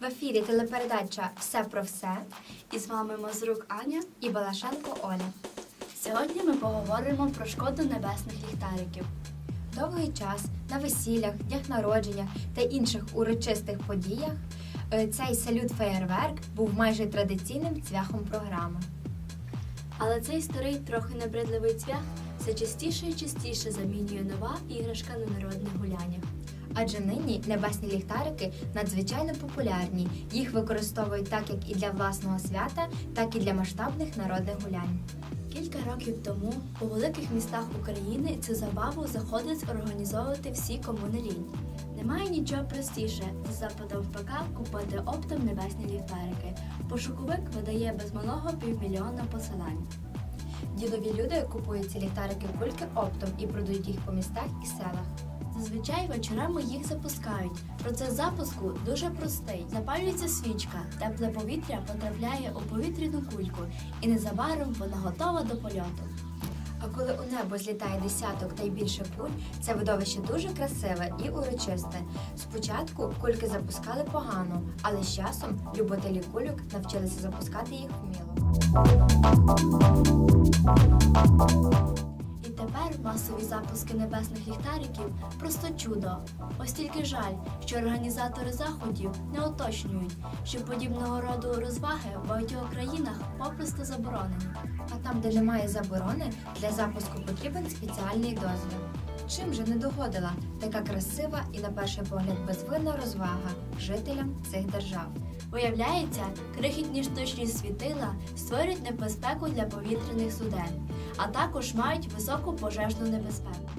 В ефірі телепередача Все про все І з вами Мазрук Аня. і Балашенко Оля. Сьогодні ми поговоримо про шкоду небесних ліхтариків. Довгий час на весіллях, днях народженнях та інших урочистих подіях е, цей салют феєрверк був майже традиційним цвяхом програми. Але цей старий, трохи набридливий цвях все частіше і частіше замінює нова іграшка на народних гуляннях. Адже нині небесні ліхтарики надзвичайно популярні. Їх використовують так як і для власного свята, так і для масштабних народних гулянь. Кілька років тому у великих містах України цю забаву заходить організовувати всі, кому не. Немає нічого простіше за западом ПК купити оптом небесні ліхтарики. Пошуковик видає без малого півмільйона посилань. Ділові люди купують ці ліхтарики кульки оптом і продають їх по містах і селах. Зазвичай вечорами їх запускають. Процес запуску дуже простий. Запалюється свічка, тепле повітря потрапляє у повітряну кульку, і незабаром вона готова до польоту. А коли у небо злітає десяток та й більше куль, це видовище дуже красиве і урочисте. Спочатку кульки запускали погано, але з часом любителі кульок навчилися запускати їх вміло. Тепер масові запуски небесних ліхтариків просто чудо. Ось тільки жаль, що організатори заходів не уточнюють, що подібного роду розваги в багатьох країнах попросту заборонені. А там, де немає заборони, для запуску потрібен спеціальний дозвіл. Чим же не догодила така красива і на перший погляд безвинна розвага жителям цих держав? Виявляється, крихітні штучні світила створюють небезпеку для повітряних суден, а також мають високу пожежну небезпеку.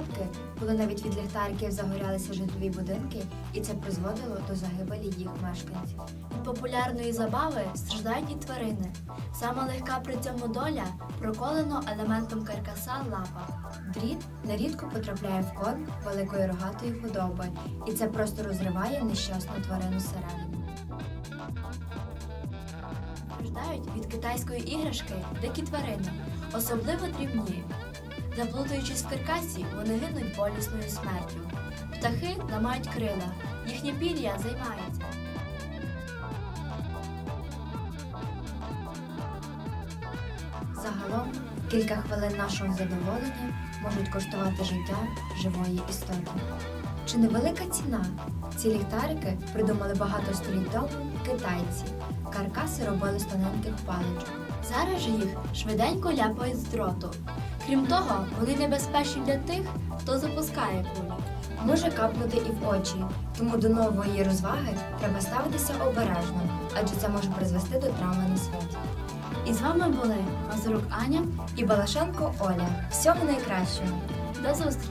Випадки, коли навіть від ліхтариків загорялися житлові будинки, і це призводило до загибелі їх мешканців. Від популярної забави страждають і тварини. Саме легка при цьому доля проколено елементом каркаса лапа. Дріт нерідко потрапляє в корм великої рогатої худоби, і це просто розриває нещасну тварину середину. Страждають від китайської іграшки дикі тварини, особливо дрібні. Заплутуючись в каркасі, вони гинуть болісною смертю. Птахи ламають крила, їхнє пір'я займається. Загалом кілька хвилин нашого задоволення можуть коштувати життя живої істоти. Чи невелика ціна? Ці ліхтарики придумали багато століть тому китайці. Каркаси робили з тоненьких паличок. Зараз же їх швиденько ляпають з дроту. Крім того, вони небезпечні для тих, хто запускає кулі. Може капнути і в очі, тому до нової розваги треба ставитися обережно, адже це може призвести до травми на світі. І з вами були Мазурук Аня. І Балашенко Оля. Всього найкращого! До зустрічі!